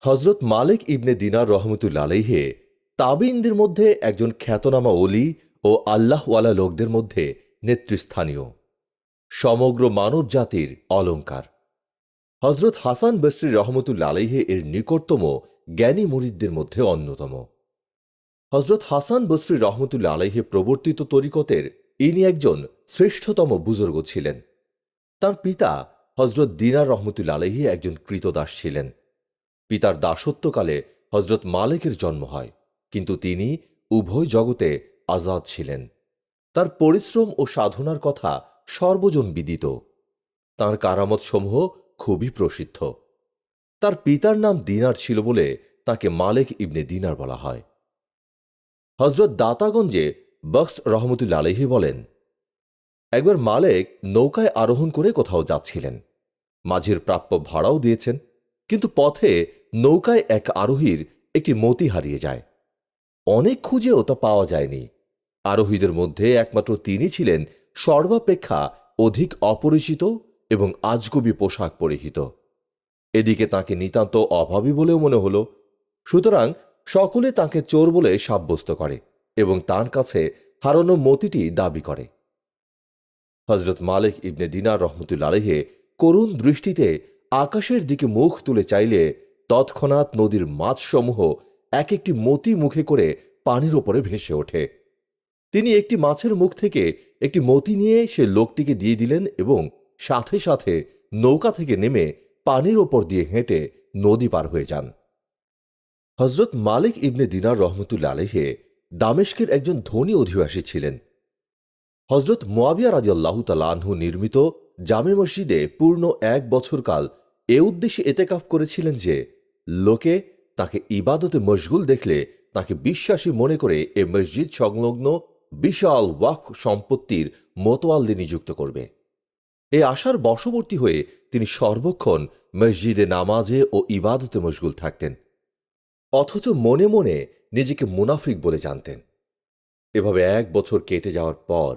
হজরত মালিক ইবনে দিনার রহমতুল্লা আলহে তাবিনদের মধ্যে একজন খ্যাতনামা অলি ও আল্লাহওয়ালা লোকদের মধ্যে নেতৃস্থানীয়। সমগ্র মানব জাতির অলঙ্কার হজরত হাসান বসরি রহমতুল্লা আলহে এর নিকটতম জ্ঞানী মুরিদদের মধ্যে অন্যতম। হজরত হাসান বসরি রহমতুল্লা আলহে প্রবর্তিত তরিকতের ইনি একজন শ্রেষ্ঠতম বুজুর্গ ছিলেন। তার পিতা হজরত দিনার রহমতুল্লা আলহি একজন কৃতদাস ছিলেন। পিতার দাসত্বকালে হজরত মালেকের জন্ম হয়, কিন্তু তিনি উভয় জগতে আজাদ ছিলেন। তার পরিশ্রম ও সাধনার কথা সর্বজন বিদিত। তাঁর কারামতসমূহ খুবই প্রসিদ্ধ। তার পিতার নাম দিনার ছিল বলে তাকে মালেক ইবনে দিনার বলা হয়। হজরত দাতাগঞ্জে বক্স রহমতুল্লা আলহি বলেন, একবার মালেক নৌকায় আরোহণ করে কোথাও যাচ্ছিলেন। মাঝের প্রাপ্য ভাড়াও দিয়েছেন। কিন্তু পথে নৌকায় এক আরোহীর একটি মতি হারিয়ে যায়। অনেক খুঁজেও তা পাওয়া যায়নি। আরোহীদের মধ্যে একমাত্র তিনি ছিলেন সর্বাপেক্ষা অধিক অপরিচিত এবং আজগুবি পোশাক পরিহিত। এদিকে তাকে নিতান্ত অভাবী বলেও মনে হল। সুতরাং সকলে তাকে চোর বলে সাব্যস্ত করে এবং তার কাছে হারানো মতিটি দাবি করে। হজরত মালিক ইবনে দিনার রহমতুল্লা আলহে করুণ দৃষ্টিতে আকাশের দিকে মুখ তুলে চাইলে তৎক্ষণাৎ নদীর মাছসমূহ এক একটি মতি মুখে করে পানির ওপরে ভেসে ওঠে। তিনি একটি মাছের মুখ থেকে একটি মতি নিয়ে সে লোকটিকে দিয়ে দিলেন এবং সাথে সাথে নৌকা থেকে নেমে পানির ওপর দিয়ে হেঁটে নদী পার হয়ে যান। হজরত মালিক ইবনে দিনার রহমতুল্লা আলহে দামেস্কের একজন ধনী অধিবাসী ছিলেন। হজরত মোয়াবিয়া রাজিয়াল্লাহ তালাহু নির্মিত জামে মসজিদে পূর্ণ এক বছরকাল এ উদ্দেশ্যে এতেকাফ করেছিলেন যে, লোকে তাকে ইবাদতে মশগুল দেখলে তাকে বিশ্বাসী মনে করে এ মসজিদ সংলগ্ন বিশাল ওয়াক সম্পত্তির মোতোয়াল্লি নিযুক্ত করবে। এ আশার বশবর্তী হয়ে তিনি সর্বক্ষণ মসজিদে নামাজে ও ইবাদতে মশগুল থাকতেন। অথচ মনে মনে নিজেকে মুনাফিক বলে জানতেন। এভাবে এক বছর কেটে যাওয়ার পর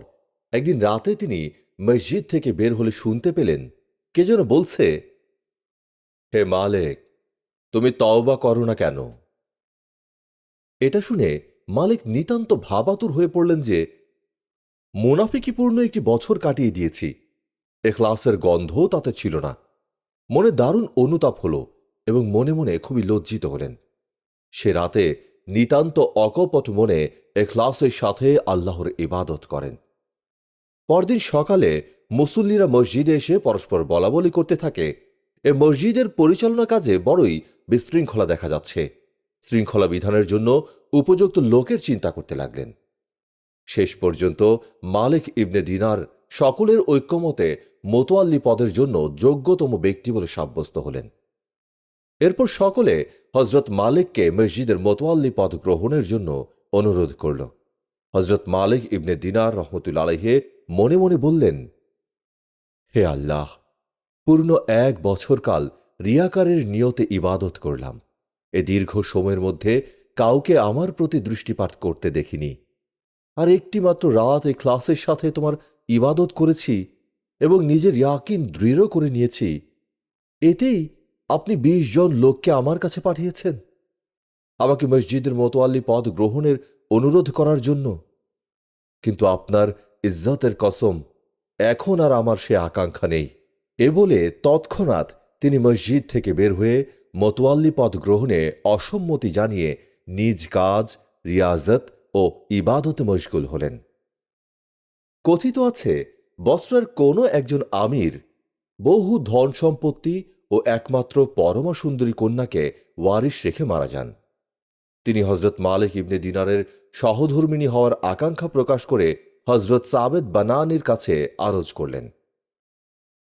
একদিন রাতে তিনি মসজিদ থেকে বের হলে শুনতে পেলেন, কে যেন বলছে, হে মালেক, তুমি তওবা করো না কেন? এটা শুনে মালিক নিতান্ত ভাবাতুর হয়ে পড়লেন যে, মুনাফিকিপূর্ণ একটি বছর কাটিয়ে দিয়েছি। এখলাসের গন্ধও তাতে ছিল না। মনে দারুণ অনুতাপ হল এবং মনে মনে খুবই লজ্জিত হলেন। সে রাতে নিতান্ত অকপট মনে এখলাসের সাথে আল্লাহর ইবাদত করেন। পরদিন সকালে মুসল্লিরা মসজিদে এসে পরস্পর বলাবলি করতে থাকে। এ মসজিদের পরিচালনা কাজে বড়ই বিশৃঙ্খলা দেখা যাচ্ছে। শৃঙ্খলা বিধানের জন্য উপযুক্ত লোকের চিন্তা করতে লাগলেন। শেষ পর্যন্ত মালিক ইবনে দিনার সকলের ঐক্যমতে মোতোয়াল্লি পদের জন্য যোগ্যতম ব্যক্তি বলে সাব্যস্ত হলেন। এরপর সকলে হজরত মালিককে মসজিদের মোতোয়াল্লি পদ গ্রহণের জন্য অনুরোধ করল। হজরত মালিক ইবনে দিনার রহমতুল আলহে মনে মনে বললেন, হে আল্লাহ, পূর্ণ এক বছরকাল রিয়াকারের নিয়তে ইবাদত করলাম। এ দীর্ঘ সময়ের মধ্যে কাউকে আমার প্রতি দৃষ্টিপাত করতে দেখিনি। আর একটিমাত্র রাত এই ক্লাসের সাথে তোমার ইবাদত করেছি এবং নিজের ইয়াকিন দৃঢ় করে নিয়েছি। এতেই আপনি বিশ জন লোককে আমার কাছে পাঠিয়েছেন। আমাকে মসজিদের মোতোয়াল্লি পদ গ্রহণের অনুরোধ করার জন্য। কিন্তু আপনার ইজ্জতের কসম, এখন আর আমার সে আকাঙ্ক্ষা নেই। এ বলে তৎক্ষণাৎ তিনি মসজিদ থেকে বের হয়ে মতোয়াল্লি পদ গ্রহণে অসম্মতি জানিয়ে নিজ কাজ, রিয়াজত ও ইবাদতে মশগুল হলেন। কথিত আছে, বস্ত্রের কোনো একজন আমির বহু ধন সম্পত্তি ও একমাত্র পরমা সুন্দরী কন্যাকে ওয়ারিশ রেখে মারা যান। তিনি হজরত মালিক ইবনে দিনারের সহধর্মিণী হওয়ার আকাঙ্ক্ষা প্রকাশ করে হজরত সাবেদ বানানির কাছে আরজ করলেন।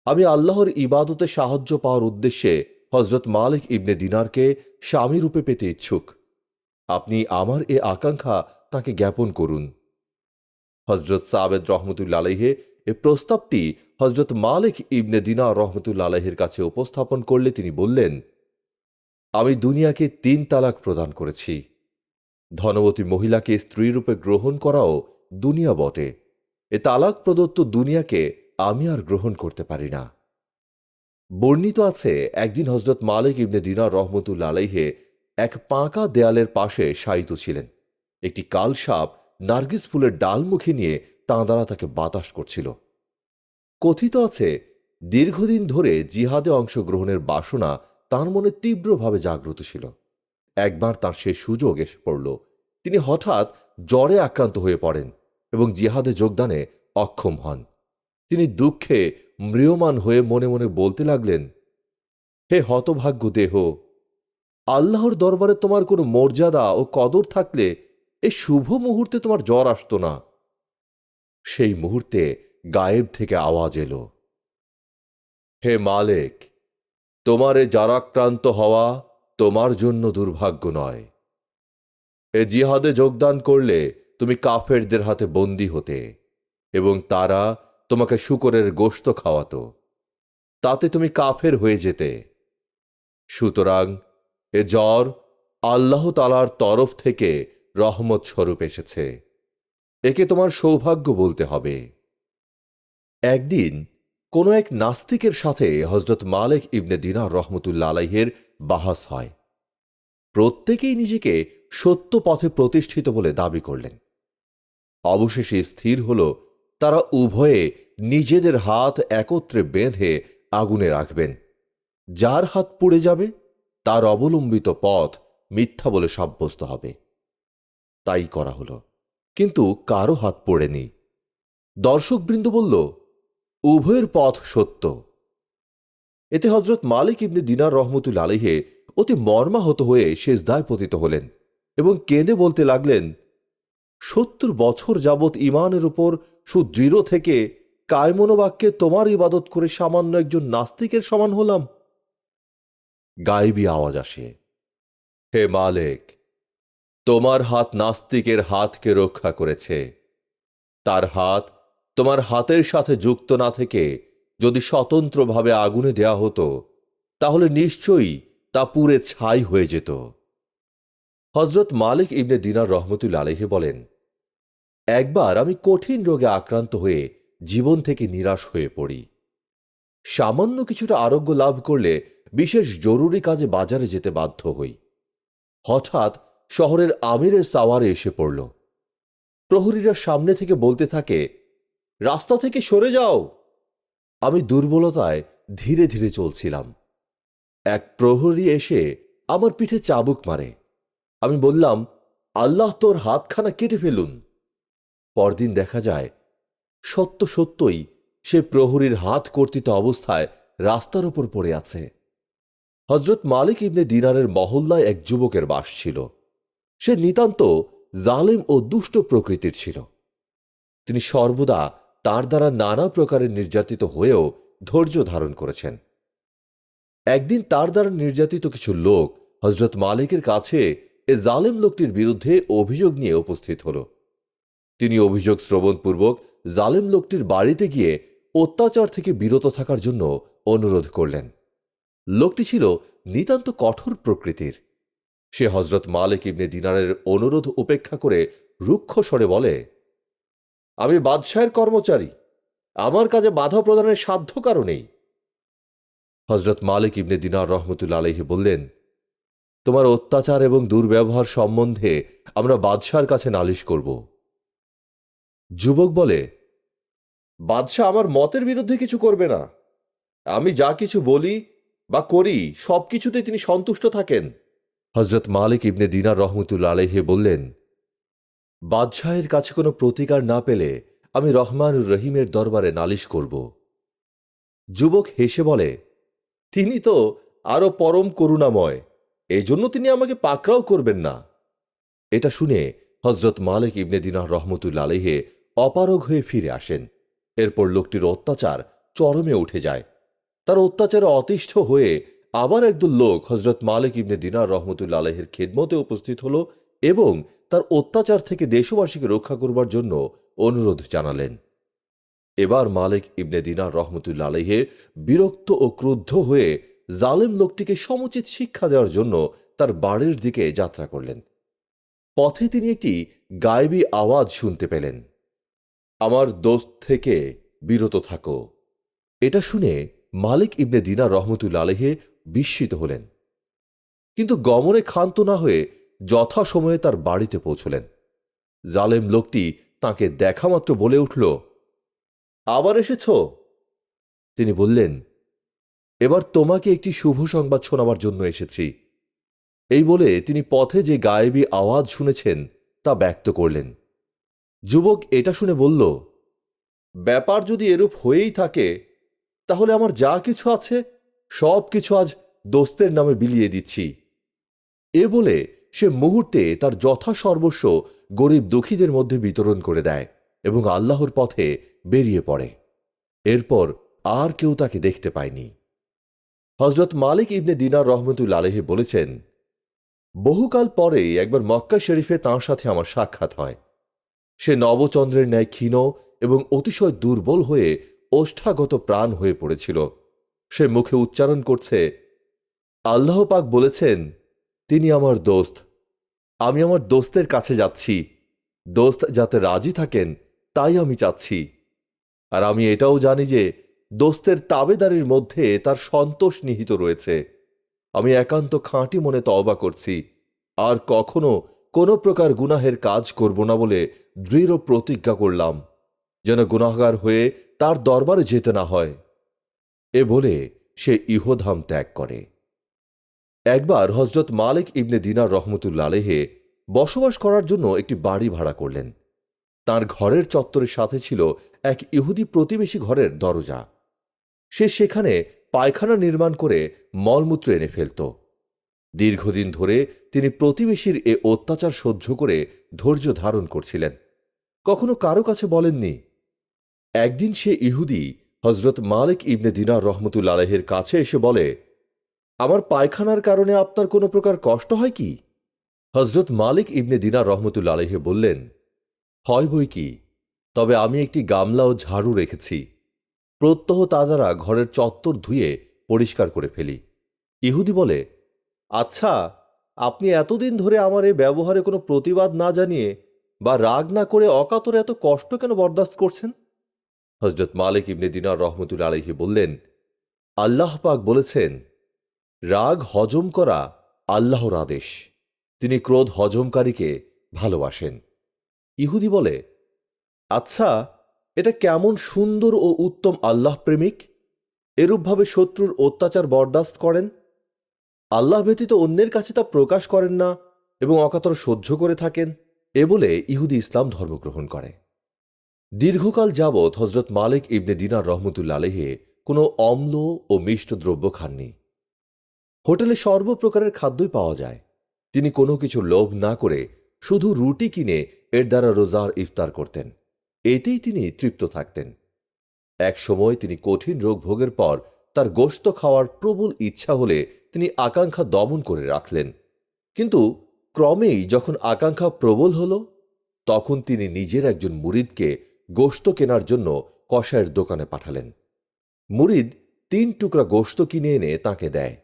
আমি আল্লাহর ইবাদতে সাহায্য পাওয়ার উদ্দেশ্যে হজরত মালিক ইবনে দিনারকে স্বামী রূপে পেতে ইচ্ছুক। আপনি আমার এ আকাঙ্ক্ষা তাকে জ্ঞাপন করুন। হজরত সাবেদ রহমতুল্লা আলহে এ প্রস্তাবটি হজরত মালিক ইবনে দিনার রহমতুল্লা আলহের কাছে উপস্থাপন করলে তিনি বললেন, আমি দুনিয়াকে তিন তালাক প্রদান করেছি। ধনবতী মহিলাকে স্ত্রীরূপে গ্রহণ করাও দুনিয়া বটে। এ তালাক প্রদত্ত দুনিয়াকে আমি আর গ্রহণ করতে পারি না। বর্ণিত আছে, একদিন হজরত মালিক ইবনে দিনার রহমতুল্লা আলাইহে এক পাঁকা দেয়ালের পাশে শায়িত ছিলেন। একটি কাল সাপ নার্গিস ফুলের ডাল মুখে নিয়ে তাঁদারা তাকে বাতাস করছিল। কথিত আছে, দীর্ঘদিন ধরে জিহাদে অংশগ্রহণের বাসনা তার মনে তীব্রভাবে জাগ্রত ছিল। একবার তার সে সুযোগ এসে পড়ল। তিনি হঠাৎ জ্বরে আক্রান্ত হয়ে পড়েন এবং জিহাদে যোগদানে অক্ষম হন। তিনি দুঃখে ম্রিয়মান হয়ে মনে মনে বলতে লাগলেন, হে হতভাগ্য দেহ, আল্লাহর দরবারে তোমার কোনো মর্যাদা ও কদর থাকলে এই শুভ মুহূর্তে তোমার জ্বর আসত না। সেই মুহূর্তে গায়েব থেকে আওয়াজ এলো, হে মালেক, তোমারে এ জারাক্রান্ত হওয়া তোমার জন্য দুর্ভাগ্য নয়। এ জিহাদে যোগদান করলে তুমি কাফেরদের হাতে বন্দী হতে এবং তারা তোমাকে শুকরের গোশত খাওয়াত। তাতে তুমি কাফের হয়ে যেতে। সুতরাং এ জ্বর আল্লাহ তালার তরফ থেকে রহমত স্বরূপ এসেছে। একে তোমার সৌভাগ্য বলতে হবে। একদিন কোনো এক নাস্তিকের সাথে হজরত মালেক ইবনে দিনার রহমতুল্লা আলাইহের বাহাস হয়। প্রত্যেকেই নিজেকে সত্য পথে প্রতিষ্ঠিত বলে দাবি করলেন। অবশেষে স্থির হল, তারা উভয়ে নিজেদের হাত একত্রে বেঁধে আগুনে রাখবেন। যার হাত পুড়ে যাবে, তার অবলম্বিত পথ মিথ্যা বলে সাব্যস্ত হবে। তাই করা হল, কিন্তু কারও হাত পড়েনি। দর্শকবৃন্দ বলল, উভয়ের পথ সত্য। এতে হজরত মালিক ইবনে দিনার রহমতুল আলিহে অতি মর্মাহত হয়ে শেষদায় পতিত হলেন এবং কেঁদে বলতে লাগলেন, সত্তর বছর যাবৎ ইমানের উপর সুদৃঢ় থেকে কায়মনোবাক্যে তোমার ইবাদত করে সামান্য একজন নাস্তিকের সমান হলাম। গায়েবী আওয়াজ আসে, হে মালেক, তোমার হাত নাস্তিকের হাতকে রক্ষা করেছে। তার হাত তোমার হাতের সাথে যুক্ত না থেকে যদি স্বতন্ত্রভাবে আগুনে দেয়া হতো, তাহলে নিশ্চয়ই তা পুরে ছাই হয়ে যেত। হজরত মালিক ইবনে দিনার রহমতুল আলহে বলেন, একবার আমি কঠিন রোগে আক্রান্ত হয়ে জীবন থেকে নিরাশ হয়ে পড়ি। সামান্য কিছুটা আরোগ্য লাভ করলে বিশেষ জরুরি কাজে বাজারে যেতে বাধ্য হই। হঠাৎ শহরের আমিরের সাওয়ারে এসে পড়ল। প্রহরীরা সামনে থেকে বলতে থাকে, রাস্তা থেকে সরে যাও। আমি দুর্বলতায় ধীরে ধীরে চলছিলাম। এক প্রহরী এসে আমার পিঠে চাবুক মারে। আমি বললাম, আল্লাহ তোর হাতখানা কেটে ফেলুন। পরদিন দেখা যায়, সত্য সত্যই সে প্রহরীর হাত কর্তিত অবস্থায় রাস্তার ওপর পড়ে আছে। হজরত মালিক ইবনে দিনারের মহল্লায় এক যুবকের বাস ছিল। সে নিতান্ত জালেম ও দুষ্ট প্রকৃতির ছিল। তিনি সর্বদা তার দ্বারা নানা প্রকারের নির্যাতিত হয়েও ধৈর্য ধারণ করেছেন। একদিন তার দ্বারা নির্যাতিত কিছু লোক হজরত মালিকের কাছে এ জালেম লোকটির বিরুদ্ধে অভিযোগ নিয়ে উপস্থিত হল। তিনি অভিযোগ শ্রবণপূর্বক জালেম লোকটির বাড়িতে গিয়ে অত্যাচার থেকে বিরত থাকার জন্য অনুরোধ করলেন। লোকটি ছিল নিতান্ত কঠোর প্রকৃতির। সে হজরত মালিক ইবনে দিনারের অনুরোধ উপেক্ষা করে রুক্ষ স্বরে বলে, আমি বাদশাহের কর্মচারী। আমার কাজে বাধা প্রদানের সাধ্য কারণেই হজরত মালিক ইবনে দিনার রহমতুল্লা আলহি বললেন, তোমার অত্যাচার এবং দুর্ব্যবহার সম্বন্ধে আমরা বাদশার কাছে নালিশ করব। যুবক বলে, বাদশাহ আমার মতের বিরুদ্ধে কিছু করবে না। আমি যা কিছু বলি বা করি, সব কিছুতে তিনি সন্তুষ্ট থাকেন। হজরত মালিক ইবনে দিনার রহমতুল্লা আলহে বললেন, বাদশাহের কাছে কোনো প্রতিকার না পেলে আমি রহমানুর রহিমের দরবারে নালিশ করব। যুবক হেসে বলে তিনি তো আরও পরম করুণাময়। এই জন্য তিনি আমাকে পাকড়াও করবেন না। এটা শুনে হজরত মালিক ইবনে দিনার রহমতুল্লা আলহে অপারগ হয়ে ফিরে আসেন। এরপর লোকটির অত্যাচার চরমে উঠে যায়। তার অত্যাচারে অতিষ্ঠ হয়ে আবার একদল লোক হজরত মালিক ইবনে দিনার রহমতুল্লা আলহের খেদমতে উপস্থিত হল এবং তার অত্যাচার থেকে দেশবাসীকে রক্ষা করবার জন্য অনুরোধ জানালেন। এবার মালিক ইবনে দিনার রহমতুল্লা আলহে বিরক্ত ও ক্রুদ্ধ হয়ে জালেম লোকটিকে সমুচিত শিক্ষা দেওয়ার জন্য তার বাড়ির দিকে যাত্রা করলেন। পথে তিনি একটি গায়েবী আওয়াজ শুনতে পেলেন। আমার দোস্ত থেকে বিরত থাকো। এটা শুনে মালিক ইবনে দিনার রহমতুল্লা আলহে বিস্মিত হলেন। কিন্তু গমনে ক্ষান্ত না হয়ে যথাসময়ে তার বাড়িতে পৌঁছলেন। জালেম লোকটি তাকে দেখামাত্র বলে উঠল আবার এসেছ? তিনি বললেন, এবার তোমাকে একটি শুভ সংবাদ শোনাবার জন্য এসেছি। এই বলে তিনি পথে যে গায়েবী আওয়াজ শুনেছেন, তা ব্যক্ত করলেন। যুবক এটা শুনে বলল, ব্যাপার যদি এরূপ হয়েই থাকে, তাহলে আমার যা কিছু আছে, সব কিছু আজ দোস্তের নামে বিলিয়ে দিচ্ছি। এ বলে সে মুহূর্তে তার যথাসর্বস্ব গরিব দুঃখীদের মধ্যে বিতরণ করে দেয় এবং আল্লাহর পথে বেরিয়ে পড়ে। এরপর আর কেউ তাকে দেখতে পায়নি। হজরত মালিক ইবনে দিনার রহমতুল আলহে বলেছেন, বহুকাল পরেই একবার মক্কা শরীফে তাঁর সাথে আমার সাক্ষাৎ হয়। সে নবচন্দ্রের ন্যায় ক্ষীণ এবং অতিশয় দুর্বল হয়ে ওষ্ঠাগত প্রাণ হয়ে পড়েছিল। সে মুখে উচ্চারণ করছে, আল্লাহ পাক বলেছেন, তিনি আমার দোস্ত। আমি আমার দোস্তের কাছে যাচ্ছি। দোস্ত যাতে রাজি থাকেন, তাই আমি চাচ্ছি। আর আমি এটাও জানি যে দোস্তের তাবেদারির মধ্যে তার সন্তোষ নিহিত রয়েছে। আমি একান্ত খাঁটি মনে তওবা করছি। আর কখনো কোনো প্রকার গুনাহের কাজ করব না বলে দৃঢ় প্রতিজ্ঞা করলাম, যেন গুনাহগার হয়ে তার দরবারে যেতে না হয়। এ বলে সে ইহধাম ত্যাগ করে। একবার হজরত মালিক ইবনে দিনার রহমতুল্লা আলেহে বসবাস করার জন্য একটি বাড়ি ভাড়া করলেন। তার ঘরের চত্বরের সাথে ছিল এক ইহুদি প্রতিবেশী ঘরের দরজা। সে সেখানে পায়খানা নির্মাণ করে মলমূত্র এনে ফেলত। দীর্ঘদিন ধরে তিনি প্রতিবেশীর এ অত্যাচার সহ্য করে ধৈর্য ধারণ করছিলেন। কখনো কারও কাছে বলেননি। একদিন সে ইহুদি হজরত মালিক ইবনে দিনার রহমতুল আলহের কাছে এসে বলে, আমার পায়খানার কারণে আপনার কোনো প্রকার কষ্ট হয় কি? হজরত মালিক ইবনে দিনার রহমতুল আলহে বললেন হয় বই কি? তবে আমি একটি গামলা ও ঝাড়ু রেখেছি। প্রত্যহ তা দ্বারা ঘরের চত্বর ধুয়ে পরিষ্কার করে ফেলি। ইহুদি বলে আচ্ছা আপনি এতদিন ধরে আমার এ ব্যবহারে কোনো প্রতিবাদ না জানিয়ে বা রাগ না করে অকাতরে এত কষ্ট কেন বরদাস্ত করছেন? হজরত মালিক ইবনে দিনার রহমতুল আলহি বললেন, আল্লাহ পাক বলেছেন, রাগ হজম করা আল্লাহর আদেশ। তিনি ক্রোধ হজমকারীকে ভালোবাসেন। ইহুদি বলে আচ্ছা এটা কেমন সুন্দর ও উত্তম আল্লাহ প্রেমিক? এরূপভাবে শত্রুর অত্যাচার বরদাস্ত করেন? আল্লাহ ব্যতীত অন্যের কাছে তা প্রকাশ করেন না এবং অকাতর সহ্য করে থাকেন? এ বলে ইহুদি ইসলাম ধর্মগ্রহণ করে। দীর্ঘকাল যাবৎ হজরত মালিক ইবনে দিনার রহমতুল্লা আলহে কোনো অম্ল ও মিষ্ট দ্রব্য খাননি। হোটেলে সর্বপ্রকারের খাদ্যই পাওয়া যায়। তিনি কোনো কিছু লোভ না করে শুধু রুটি কিনে এর দ্বারা রোজার ইফতার করতেন। এতেই তিনি তৃপ্ত থাকতেন। এক সময় তিনি কঠিন রোগ ভোগের পর তার গোশত খাওয়ার প্রবল ইচ্ছা হলে তিনি আকাঙ্ক্ষা দমন করে রাখলেন। কিন্তু ক্রমেই যখন আকাঙ্ক্ষা প্রবল হল, তখন তিনি নিজের একজন মুরিদকে গোশত কেনার জন্য কষায়ের দোকানে পাঠালেন। মুরিদ তিন টুকরা গোশত কিনে এনে তাকে দেয়।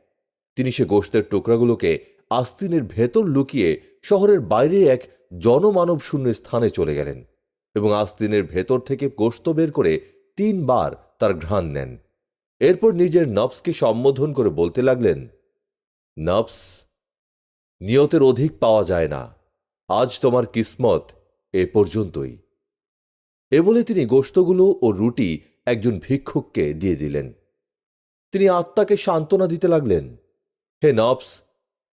তিনি সে গোশতের টুকরাগুলোকে আস্তিনের ভেতর লুকিয়ে শহরের বাইরে এক জনমানব শূন্য স্থানে চলে গেলেন এবং আস্তিনের ভেতর থেকে গোশত বের করে তিনবার তার ঘ্রাণ নেন। এরপর নিজের নবসকে সম্বোধন করে বলতে লাগলেন নবস নিয়তের অধিক পাওয়া যায় না। আজ তোমার কিসমত এ পর্যন্তই। এ বলে তিনি গোশতগুলো ও রুটি একজন ভিক্ষুককে দিয়ে দিলেন। তিনি আত্মাকে সান্ত্বনা দিতে লাগলেন, হে নবস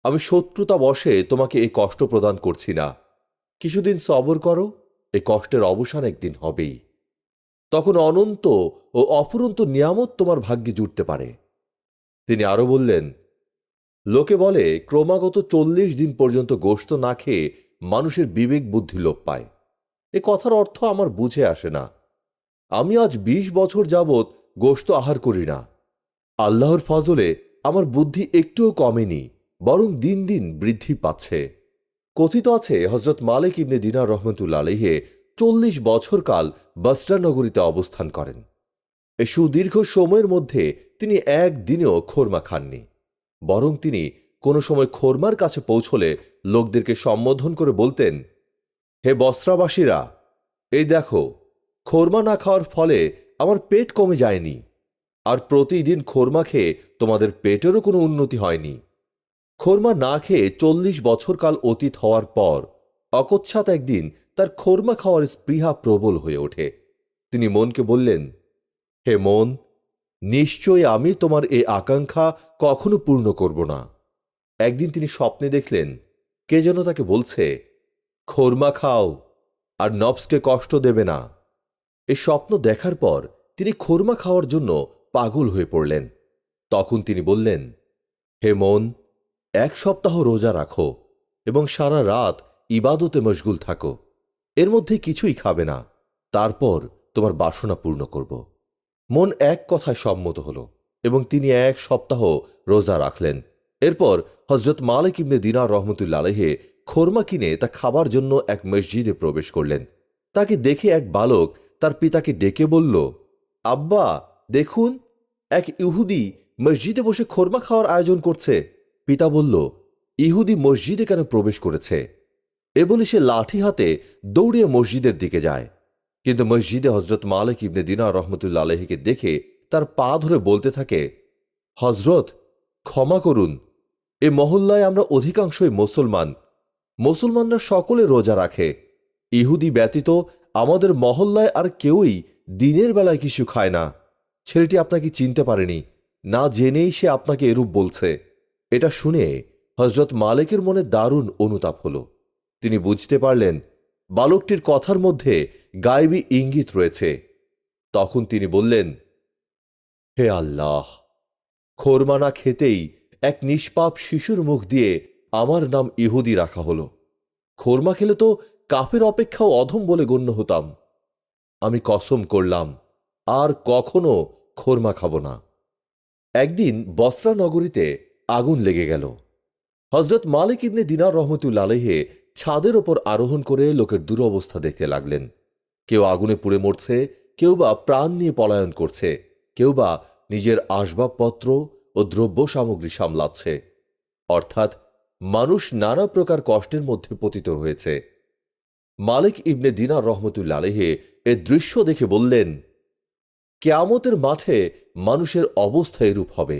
আমি শত্রুতা বসে তোমাকে এই কষ্ট প্রদান করছি না। কিছুদিন সবর করো এ কষ্টের অবসান একদিন হবেই। তখন অনন্ত ও অফুরন্ত নিয়ামত তোমার ভাগ্যে জুটতে পারে। তিনি আরও বললেন, লোকে বলে, ক্রমাগত চল্লিশ দিন পর্যন্ত গোশত না খেয়ে মানুষের বিবেক বুদ্ধি লোপ পায়। এ কথার অর্থ আমার বুঝে আসে না। আমি আজ ২০ বছর যাবৎ গোশত আহার করি না। আল্লাহর ফজলে আমার বুদ্ধি একটুও কমেনি। বরং দিন দিন বৃদ্ধি পাচ্ছে। কথিত আছে হজরত মালিক ইবনে দিনার রহমতুল্লা আলহে চল্লিশ বছর কাল বস্ত্রা নগরীতে অবস্থান করেন। এ সুদীর্ঘ সময়ের মধ্যে তিনি একদিনেও খোরমা খাননি। বরং তিনি কোনো সময় খোরমার কাছে পৌঁছলে লোকদেরকে সম্বোধন করে বলতেন, হে বস্ত্রাবাসীরা এই দেখো, খোরমা না খাওয়ার ফলে আমার পেট কমে যায়নি। আর প্রতিদিন খোরমা খেয়ে তোমাদের পেটেরও কোনো উন্নতি হয়নি। খোরমা না খেয়ে চল্লিশ বছরকাল অতীত হওয়ার পর অকচ্ছাত একদিন তার খোরমা খাওয়ার স্পৃহা প্রবল হয়ে ওঠে। তিনি মনকে বললেন, হে মন, নিশ্চয়ই আমি তোমার এই আকাঙ্ক্ষা কখনো পূর্ণ করব না। একদিন তিনি স্বপ্নে দেখলেন, কে যেন তাকে বলছে, খোরমা খাও, আর নবসকে কষ্ট দেবে না। এ স্বপ্ন দেখার পর তিনি খোরমা খাওয়ার জন্য পাগল হয়ে পড়লেন। তখন তিনি বললেন, হে মন এক সপ্তাহ রোজা রাখো এবং সারা রাত ইবাদতে মশগুল থাকো। এর মধ্যে কিছুই খাবে না। তারপর তোমার বাসনা পূর্ণ করব। মন এক কথায় সম্মত হল এবং তিনি এক সপ্তাহ রোজা রাখলেন। এরপর হজরত মালিক ইবনে দিনার রহমতুল্লা আলহে খোরমা কিনে তা খাবার জন্য এক মসজিদে প্রবেশ করলেন। তাকে দেখে এক বালক তার পিতাকে ডেকে বলল, আব্বা, দেখুন, এক ইহুদি মসজিদে বসে খোরমা খাওয়ার আয়োজন করছে। পিতা বলল, ইহুদি মসজিদে কেন প্রবেশ করেছে? এ বলে সে লাঠি হাতে দৌড়িয়ে মসজিদের দিকে যায়। কিন্তু মসজিদে হজরত মালিক ইবনে দিনা রহমতুল্লা আলহীকে দেখে তার পা ধরে বলতে থাকে হজরত ক্ষমা করুন। এ মহল্লায় আমরা অধিকাংশই মুসলমান। মুসলমানরা সকলে রোজা রাখে। ইহুদি ব্যতীত আমাদের মহল্লায় আর কেউই দিনের বেলায় কিছু খায় না। ছেলেটি আপনাকে চিনতে পারেনি। না জেনেই সে আপনাকে এরূপ বলছে। এটা শুনে হজরত মালিকের মনে দারুণ অনুতাপ হল। তিনি বুঝতে পারলেন, বালকটির কথার মধ্যে গায়েবী ইঙ্গিত রয়েছে। তখন তিনি বললেন, হে আল্লাহ খোরমানা খেতেই এক নিষ্পাপ শিশুর মুখ দিয়ে আমার নাম ইহুদি রাখা হলো। খোরমা খেলে তো কাফের অপেক্ষাও অধম বলে গণ্য হতাম। আমি কসম করলাম, আর কখনো খোরমা খাব না। একদিন বসরা নগরীতে আগুন লেগে গেল। হজরত মালিক ইবনে দিনার রহমতুল্লা আলহে ছাদের ওপর আরোহণ করে লোকের দুরবস্থা দেখতে লাগলেন। কেউ আগুনে পুড়ে মরছে, কেউ বা প্রাণ নিয়ে পলায়ন করছে, কেউ বা নিজের আসবাবপত্র ও দ্রব্য সামগ্রী সামলাচ্ছে। অর্থাৎ মানুষ নানা প্রকার কষ্টের মধ্যে পতিত হয়েছে। মালিক ইবনে দিনার রহমতুল্লা আলহে এ দৃশ্য দেখে বললেন, কেয়ামতের মাঠে মানুষের অবস্থা এরূপ হবে।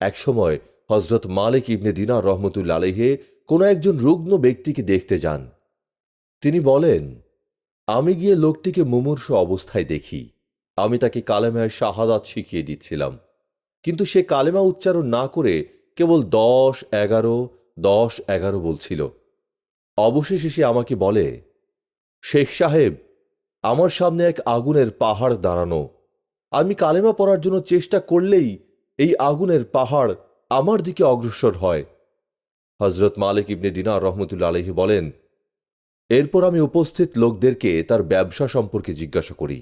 একসময় হজরত মালিক ইবনে দিনার রহমতুল্লা আলহে কোনো একজন রুগ্ন ব্যক্তিকে দেখতে যান। তিনি বলেন, আমি গিয়ে লোকটিকে মুমূর্ষ অবস্থায় দেখি। আমি তাকে কালেমায় শাহাদাত শিখিয়ে দিচ্ছিলাম। কিন্তু সে কালেমা উচ্চারণ না করে কেবল দশ এগারো দশ এগারো বলছিল। অবশেষে সে আমাকে বলে, শেখ সাহেব, আমার সামনে এক আগুনের পাহাড় দাঁড়ানো। আমি কালেমা পড়ার জন্য চেষ্টা করলেই এই আগুনের পাহাড় আমার দিকে অগ্রসর হয়। হজরত মালিক ইবনে দিনার রহমতুল্লা আলহি বলেন, এরপর আমি উপস্থিত লোকদেরকে তার ব্যবসা সম্পর্কে জিজ্ঞাসা করি।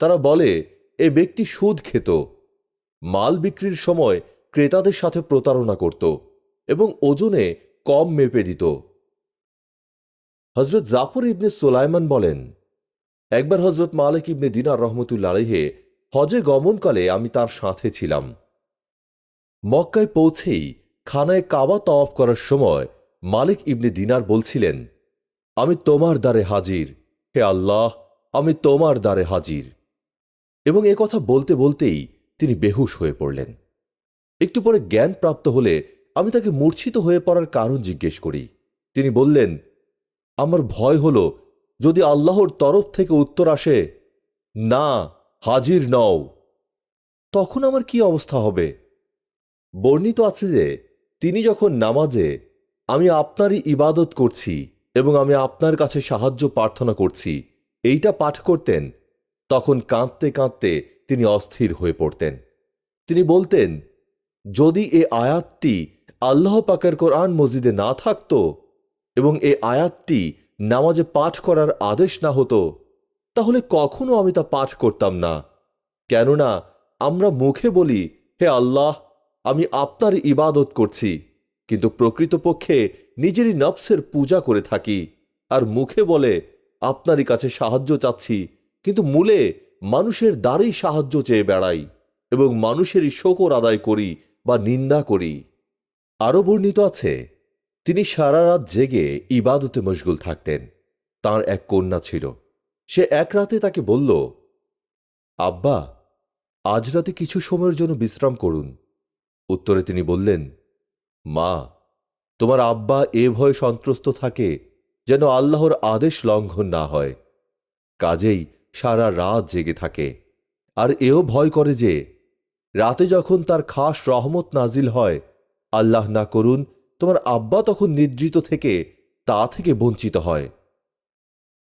তারা বলে, এ ব্যক্তি সুদ খেত, মাল বিক্রির সময় ক্রেতাদের সাথে প্রতারণা করত এবং ওজনে কম মেপে দিত। হজরত জাফর ইবনে সোলাইমান বলেন, একবার হজরত মালিক ইবনে দিনার রহমতুল্লা আলহে হজে গমনকালে আমি তার সাথে ছিলাম। মক্কায় পৌঁছেই খানায় কাবা তওয়াফ করার সময় মালিক ইবনে দিনার বলছিলেন, আমি তোমার দ্বারে হাজির। হে আল্লাহ, আমি তোমার দ্বারে হাজির। এবং এ কথা বলতে বলতেই তিনি বেহুশ হয়ে পড়লেন। একটু পরে জ্ঞান প্রাপ্ত হলে আমি তাকে মূর্ছিত হয়ে পড়ার কারণ জিজ্ঞেস করি। তিনি বললেন, আমার ভয় হল, যদি আল্লাহর তরফ থেকে উত্তর আসে, না, হাজির নও। তখন আমার কি অবস্থা হবে? বর্ণিত আছে যে, তিনি যখন নামাজে, আমি আপনারই ইবাদত করছি এবং আমি আপনার কাছে সাহায্য প্রার্থনা করছি, এইটা পাঠ করতেন, তখন কাঁদতে কাঁদতে তিনি অস্থির হয়ে পড়তেন। তিনি বলতেন, যদি এ আয়াতটি আল্লাহ পাকের কোরআন মসজিদে না থাকত এবং এ আয়াতটি নামাজে পাঠ করার আদেশ না হতো, তাহলে কখনো আমি তা পাঠ করতাম না। কেননা, আমরা মুখে বলি, হে আল্লাহ আমি আপনার ইবাদত করছি, কিন্তু প্রকৃতপক্ষে নিজেরই নফসের পূজা করে থাকি। আর মুখে বলে, আপনারই কাছে সাহায্য চাচ্ছি, কিন্তু মূলে মানুষের দ্বারেই সাহায্য চেয়ে বেড়াই এবং মানুষেরই শোকর আদায় করি বা নিন্দা করি। আরও বর্ণিত আছে, তিনি সারা রাত জেগে ইবাদতে মশগুল থাকতেন। তার এক কন্যা ছিল। সে এক রাতে তাকে বলল, আব্বা, আজ রাতে কিছু সময়ের জন্য বিশ্রাম করুন। উত্তরে তিনি বললেন, মা, তোমার আব্বা এ ভয়ে সন্ত্রস্ত থাকে যেন আল্লাহর আদেশ লঙ্ঘন না হয়। কাজেই সারা রাত জেগে থাকে। আর এও ভয় করে যে, রাতে যখন তার খাস রহমত নাজিল হয়, আল্লাহ না করুন, তোমার আব্বা তখন নিদ্রিত থেকে তা থেকে বঞ্চিত হয়।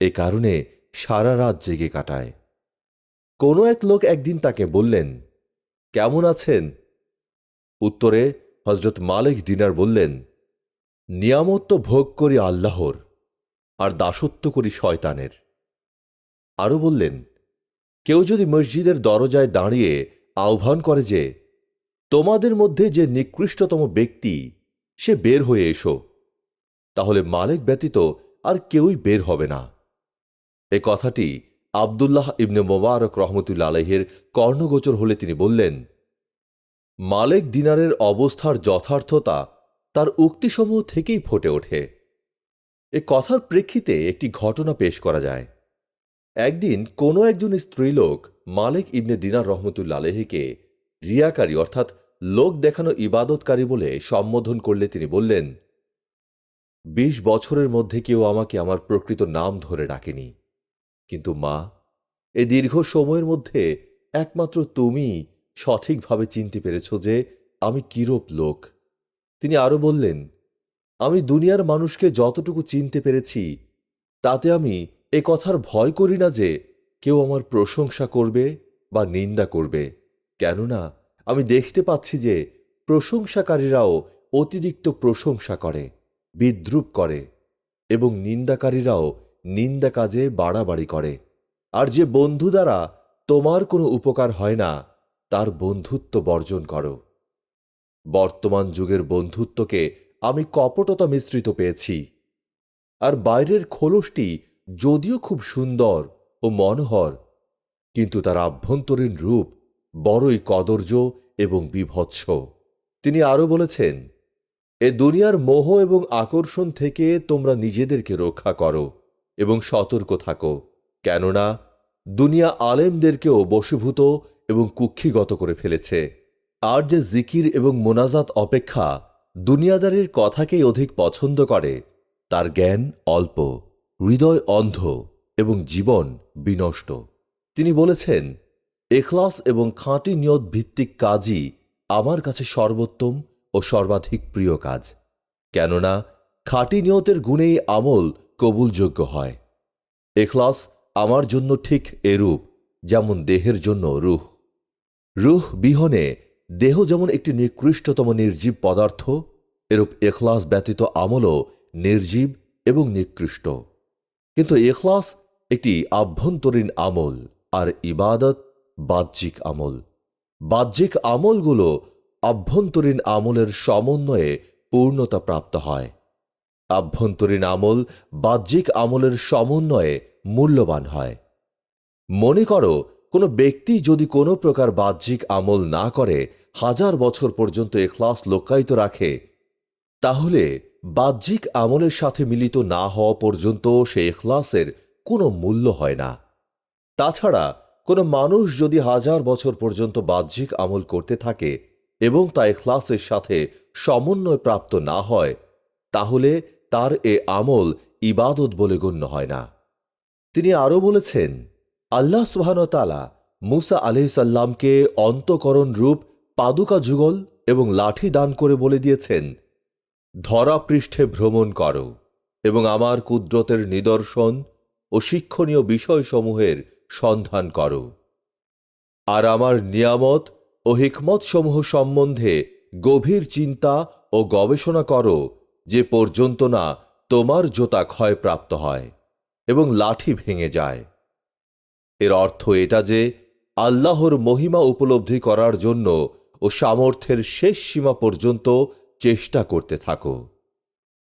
এ কারণে সারা রাত জেগে কাটায়। কোনো এক লোক একদিন তাকে বললেন, কেমন আছেন? উত্তরে হজরত মালিক দিনার বললেন, নিয়ামত তো ভোগ করি আল্লাহর, আর দাসত্ব করি শয়তানের। আরও বললেন, কেউ যদি মসজিদের দরজায় দাঁড়িয়ে আহ্বান করে যে, তোমাদের মধ্যে যে নিকৃষ্টতম ব্যক্তি, সে বের হয়ে এসো, তাহলে মালিক ব্যতীত আর কেউই বের হবে না। এ কথাটি আবদুল্লাহ ইবনে মোবারক রহমতুল্লা আলহের কর্ণগোচর হলে তিনি বললেন মালেক দিনারের অবস্থার যথার্থতা তার উক্তিসমূহ থেকেই ফুটে ওঠে। এ কথার প্রেক্ষিতে একটি ঘটনা পেশ করা যায়। একদিন কোনো একজন স্ত্রীলোক মালিক ইবনে দিনার রহমতুল্লা আলহিকে রিয়াকারী অর্থাৎ লোক দেখানো ইবাদতকারী বলে সম্বোধন করলে তিনি বললেন, বিশ বছরের মধ্যে কেউ আমাকে আমার প্রকৃত নাম ধরে ডাকেনি। কিন্তু মা, এ দীর্ঘ সময়ের মধ্যে একমাত্র তুমি সঠিকভাবে চিনতে পেরেছ যে আমি কিরূপ লোক। তিনি আরও বললেন, আমি দুনিয়ার মানুষকে যতটুকু চিনতে পেরেছি, তাতে আমি এ কথার ভয় করি না যে কেউ আমার প্রশংসা করবে বা নিন্দা করবে। কেননা আমি দেখতে পাচ্ছি যে প্রশংসাকারীরাও অতিরিক্ত প্রশংসা করে, বিদ্রুপ করে এবং নিন্দাকারীরাও নিন্দা কাজে বাড়াবাড়ি করে। আর যে বন্ধু দ্বারা তোমার কোনো উপকার হয় না তার বন্ধুত্ব বর্জন করো। বর্তমান যুগের বন্ধুত্বকে আমি কপটতা মিশ্রিত পেয়েছি। আর বাইরের খোলসটি যদিও খুব সুন্দর ও মনোহর, কিন্তু তার আভ্যন্তরীণ রূপ বড়ই কদর্য এবং বিভৎস। তিনি আরও বলেছেন, এ দুনিয়ার মোহ এবং আকর্ষণ থেকে তোমরা নিজেদেরকে রক্ষা করো এবং সতর্ক থাকো। কেননা দুনিয়া আলেমদেরকেও বশীভূত এবং কুক্ষিগত করে ফেলেছে। আর যে জিকির এবং মোনাজাত অপেক্ষা দুনিয়াদারির কথাকেই অধিক পছন্দ করে, তার জ্ঞান অল্প, হৃদয় অন্ধ এবং জীবন বিনষ্ট। তিনি বলেছেন, এখলাস এবং খাঁটি নিয়ত ভিত্তিক কাজই আমার কাছে সর্বোত্তম ও সর্বাধিক প্রিয় কাজ। কেননা, খাঁটি নিয়তের গুণেই আমল কবুলযোগ্য হয়। এখলাস আমার জন্য ঠিক এরূপ, যেমন দেহের জন্য রুহ। রুহ বিহনে দেহ যেমন একটি নিকৃষ্টতম নির্জীব পদার্থ, এরূপ এখলাস ব্যতীত আমলও নির্জীব এবং নিকৃষ্ট। কিন্তু এখলাস একটি আভ্যন্তরীণ আমল, আর ইবাদত বাহ্যিক আমল। বাহ্যিক আমলগুলো আভ্যন্তরীণ আমলের সমন্বয়ে পূর্ণতা প্রাপ্ত হয়। আভ্যন্তরীণ আমল বাহ্যিক আমলের সমন্বয়ে মূল্যবান হয়। মনে করো, কোনো ব্যক্তি যদি কোনো প্রকার বাহ্যিক আমল না করে, হাজার বছর পর্যন্ত এখলাস লক্ষ্যায়িত রাখে, তাহলে বাহ্যিক আমলের সাথে মিলিত না হওয়া পর্যন্ত সে এখলাসের কোনো মূল্য হয় না। তাছাড়া, কোনো মানুষ যদি হাজার বছর পর্যন্ত বাহ্যিক আমল করতে থাকে এবং তা এখলাসের সাথে সমন্বয় প্রাপ্ত না হয়, তাহলে তার এ আমল ইবাদত বলে গণ্য হয় না। তিনি আরও বলেছেন, আল্লাহ সুবাহানতালা মুসা আলহিসাল্লামকে অন্তকরণ রূপ, পাদুকা যুগল এবং লাঠি দান করে বলে দিয়েছেন, ধরা পৃষ্ঠে ভ্রমণ করো এবং আমার কুদরতের নিদর্শন ও শিক্ষণীয় বিষয়সমূহের সন্ধান করো। আর আমার নিয়ামত ও হিকমতসমূহ সম্বন্ধে গভীর চিন্তা ও গবেষণা করো, যে পর্যন্ত না তোমার জোতা ক্ষয়প্রাপ্ত হয়। এবং লাঠি ভেঙে যায়। এর অর্থ এটা যে, আল্লাহর মহিমা উপলব্ধি করার জন্য ও সামর্থ্যের শেষ সীমা পর্যন্ত চেষ্টা করতে থাকো।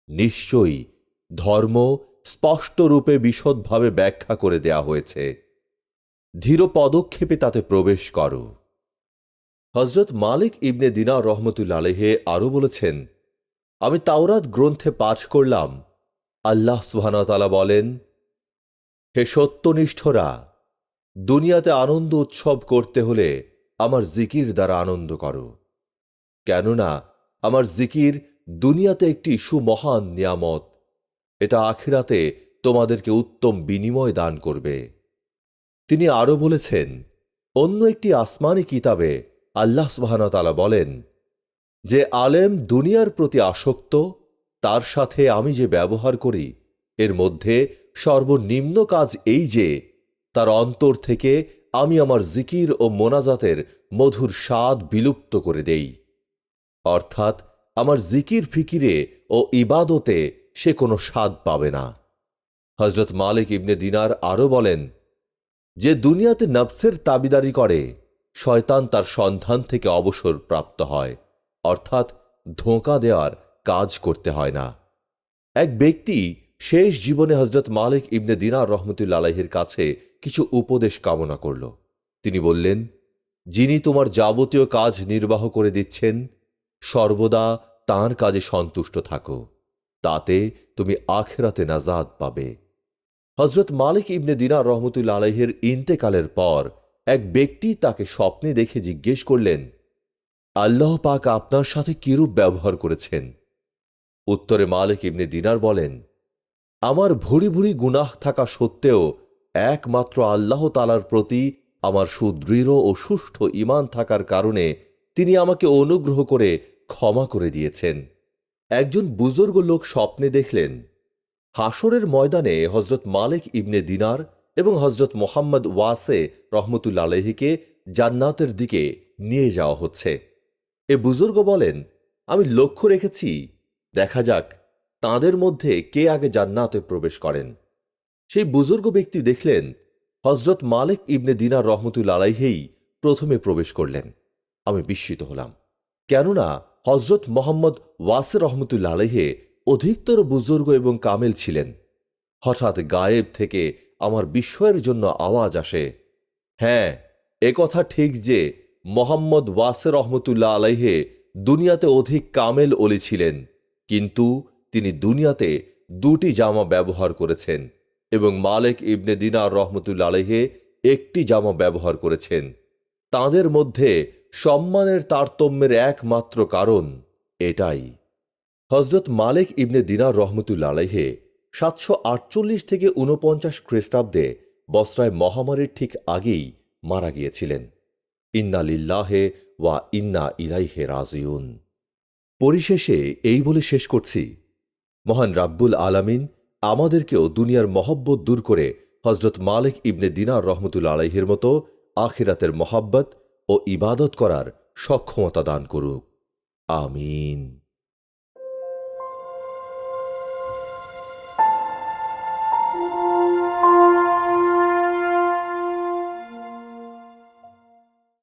নিশ্চয়ই ধর্ম স্পষ্টরূপে বিশদভাবে ব্যাখ্যা করে দেয়া হয়েছে। ধীর পদক্ষেপে তাতে প্রবেশ করো। হজরত মালিক ইবনে দিনা রহমতুল্লা আলহে আরও বলেছেন, আমি তাওরাত গ্রন্থে পাঠ করলাম। আল্লাহ সুহানতালা বলেন হে সত্যনিষ্ঠরা, দুনিয়াতে আনন্দ উৎসব করতে হলে আমার জিকির দ্বারা আনন্দ করো। কেননা, আমার জিকির দুনিয়াতে একটি সুমহান নিয়ামত। এটা আখিরাতে তোমাদেরকে উত্তম বিনিময় দান করবে। তিনি আরও বলেছেন, অন্য একটি আসমানি কিতাবে আল্লাহ সুবাহতালা বলেন, যে আলেম দুনিয়ার প্রতি আসক্ত, তার সাথে আমি যে ব্যবহার করি, এর মধ্যে সর্বনিম্ন কাজ এই যে, তার অন্তর থেকে আমি আমার জিকির ও মোনাজাতের মধুর স্বাদ বিলুপ্ত করে দেই। অর্থাৎ আমার জিকির ফিকিরে ও ইবাদতে সে কোনো স্বাদ পাবে না। হজরত মালিক ইবনে দিনার আরও বলেন, যে দুনিয়াতে নফসের তাবিদারি করে, শয়তান তার সন্ধান থেকে অবসর প্রাপ্ত হয়, অর্থাৎ ধোঁকা দেওয়ার কাজ করতে হয় না। এক ব্যক্তি শেষ জীবনে হজরত মালিক ইবনে দিনার রহমতুল্লা আলাহির কাছে কিছু উপদেশ কামনা করল। তিনি বললেন, যিনি তোমার যাবতীয় কাজ নির্বাহ করে দিচ্ছেন, সর্বদা তার কাজে সন্তুষ্ট থাকো। তাতে তুমি আখেরাতে নাজাদ পাবে। হজরত মালিক ইবনে দিনার রহমতুল্লা আলাইহের ইন্তেকালের পর এক ব্যক্তি তাকে স্বপ্নে দেখে জিজ্ঞেস করলেন, আল্লাহ পাক আপনার সাথে কিরূপ ব্যবহার করেছেন? উত্তরে মালিক ইবনে দিনার বলেন আমার ভুরি ভুরি গুনাহ থাকা সত্ত্বেও একমাত্র আল্লাহ তালার প্রতি আমার সুদৃঢ় ও সুষ্ঠু ইমান থাকার কারণে তিনি আমাকে অনুগ্রহ করে ক্ষমা করে দিয়েছেন। একজন বুজুর্গ লোক স্বপ্নে দেখলেন হাসরের ময়দানে হজরত মালিক ইবনে দিনার এবং হজরত মোহাম্মদ ওয়াসে রহমতুল্লা আলহিকে জান্নাতের দিকে নিয়ে যাওয়া হচ্ছে। এ বুজুর্গ বলেন, আমি লক্ষ্য রেখেছি, দেখা যাক তাদের মধ্যে কে আগে জান্নাতে প্রবেশ করেন? সেই বুজুর্গ ব্যক্তি দেখলেন হজরত মালিক ইবনে দিনার রহমতুল্লা আলাইহেই প্রথমে প্রবেশ করলেন। আমি বিস্মিত হলাম। কেননা হজরত মোহাম্মদ ওয়াসে রহমতুল্লা আলাইহে অধিকতর বুজুর্গ এবং কামেল ছিলেন। হঠাৎ গায়েব থেকে আমার বিস্ময়ের জন্য আওয়াজ আসে। হ্যাঁ কথা ঠিক যে মোহাম্মদ ওয়াসে রহমতুল্লাহ আলাইহে দুনিয়াতে অধিক কামেল অলি ছিলেন। কিন্তু তিনি দুনিয়াতে দুটি জামা ব্যবহার করেছেন এবং মালেক ইবনে দিনার রহমতুল্লা আলাইহে একটি জামা ব্যবহার করেছেন। তাদের মধ্যে সম্মানের তারতম্যের একমাত্র কারণ এটাই। হজরত মালিক ইবনে দিনার রহমতুল্লা আলাইহে সাতশো আটচল্লিশ থেকে ঊনপঞ্চাশ খ্রিস্টাব্দে বসরায় মহামারীর ঠিক আগেই মারা গিয়েছিলেন। ইন্না লিল্লাহে ওয়া ইন্না ইলাইহে রাজিউন। পরিশেষে এই বলে শেষ করছি। মহান রাব্বুল আলামিন আমাদেরকেও দুনিয়ার মহব্বত দূর করে হজরত মালিক ইবনে দিনার রহমতুল আলাইহের মতো আখিরাতের মহাব্বত ও ইবাদত করার সক্ষমতা দান করুক। আমিন।